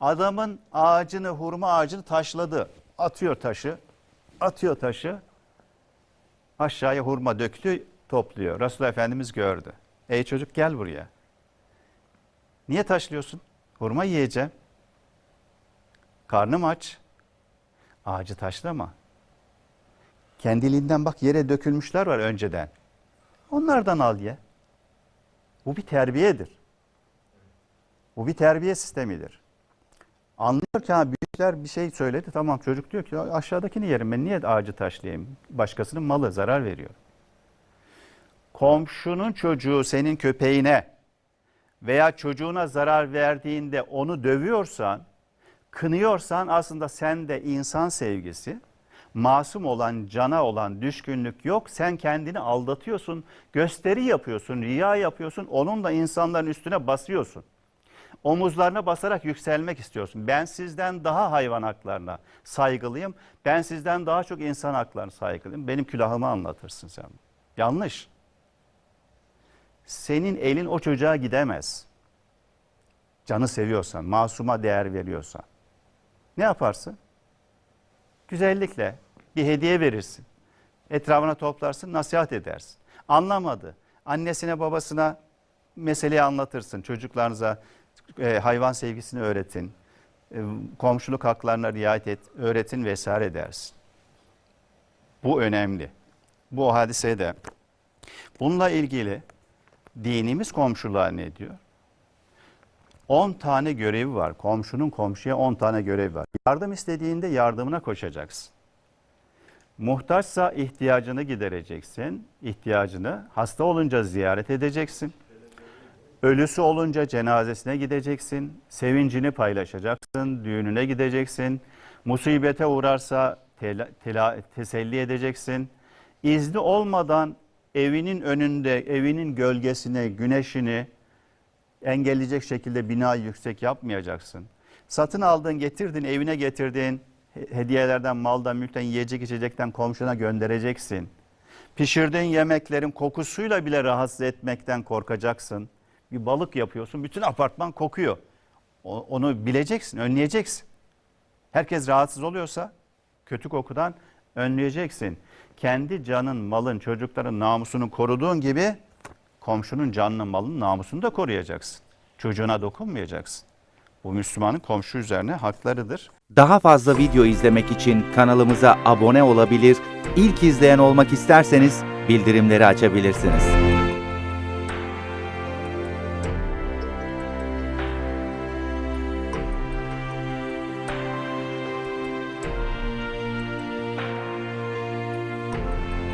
Adamın ağacını, hurma ağacını taşladı. Atıyor taşı, atıyor taşı. Aşağıya hurma döktü, topluyor. Resulullah Efendimiz gördü. Ey çocuk gel buraya. Niye taşlıyorsun? Hurma yiyeceğim. Karnım aç. Ağacı taşlama. Kendiliğinden bak yere dökülmüşler var önceden. Onlardan al ye. Bu bir terbiyedir. Bu bir terbiye sistemidir. Anlıyor büyükler bir şey söyledi. Tamam çocuk diyor ki aşağıdakini yerim ben niye ağacı taşlayayım? Başkasının malı zarar veriyor. Komşunun çocuğu senin köpeğine veya çocuğuna zarar verdiğinde onu dövüyorsan, kınıyorsan aslında sende insan sevgisi, masum olan, cana olan düşkünlük yok. Sen kendini aldatıyorsun, gösteri yapıyorsun, riya yapıyorsun, onunla insanların üstüne basıyorsun. Omuzlarına basarak yükselmek istiyorsun. Ben sizden daha hayvan haklarına saygılıyım. Ben sizden daha çok insan haklarına saygılıyım. Benim külahımı anlatırsın sen. Yanlış. Senin elin o çocuğa gidemez. Canı seviyorsan, masuma değer veriyorsan. Ne yaparsın? Güzellikle bir hediye verirsin. Etrafına toplarsın, nasihat edersin. Anlamadı. Annesine, babasına meseleyi anlatırsın. Çocuklarınıza e, hayvan sevgisini öğretin. E, komşuluk haklarına riayet et, öğretin vesaire dersin. Bu önemli. Bu hadisede bununla ilgili dinimiz komşuluğa ne diyor? 10 tane görevi var. Komşunun komşuya 10 tane görevi var. Yardım istediğinde yardımına koşacaksın. Muhtaçsa ihtiyacını gidereceksin. İhtiyacını hasta olunca ziyaret edeceksin. Ölüsü olunca cenazesine gideceksin. Sevincini paylaşacaksın. Düğününe gideceksin. Musibete uğrarsa tela- tela- teselli edeceksin. İzni olmadan evinin önünde, evinin gölgesine, güneşini engelleyecek şekilde bina yüksek yapmayacaksın. Satın aldın, getirdin, evine getirdin. he- Hediyelerden, maldan, mülkten, yiyecek içecekten komşuna göndereceksin. Pişirdiğin yemeklerin kokusuyla bile rahatsız etmekten korkacaksın. Bir balık yapıyorsun, bütün apartman kokuyor. O- Onu bileceksin, önleyeceksin. Herkes rahatsız oluyorsa kötü kokudan önleyeceksin. Kendi canın, malın, çocukların namusunu koruduğun gibi komşunun canını, malını, namusunu da koruyacaksın. Çocuğuna dokunmayacaksın. Bu Müslümanın komşu üzerine haklarıdır. Daha fazla video izlemek için kanalımıza abone olabilir, ilk izleyen olmak isterseniz bildirimleri açabilirsiniz.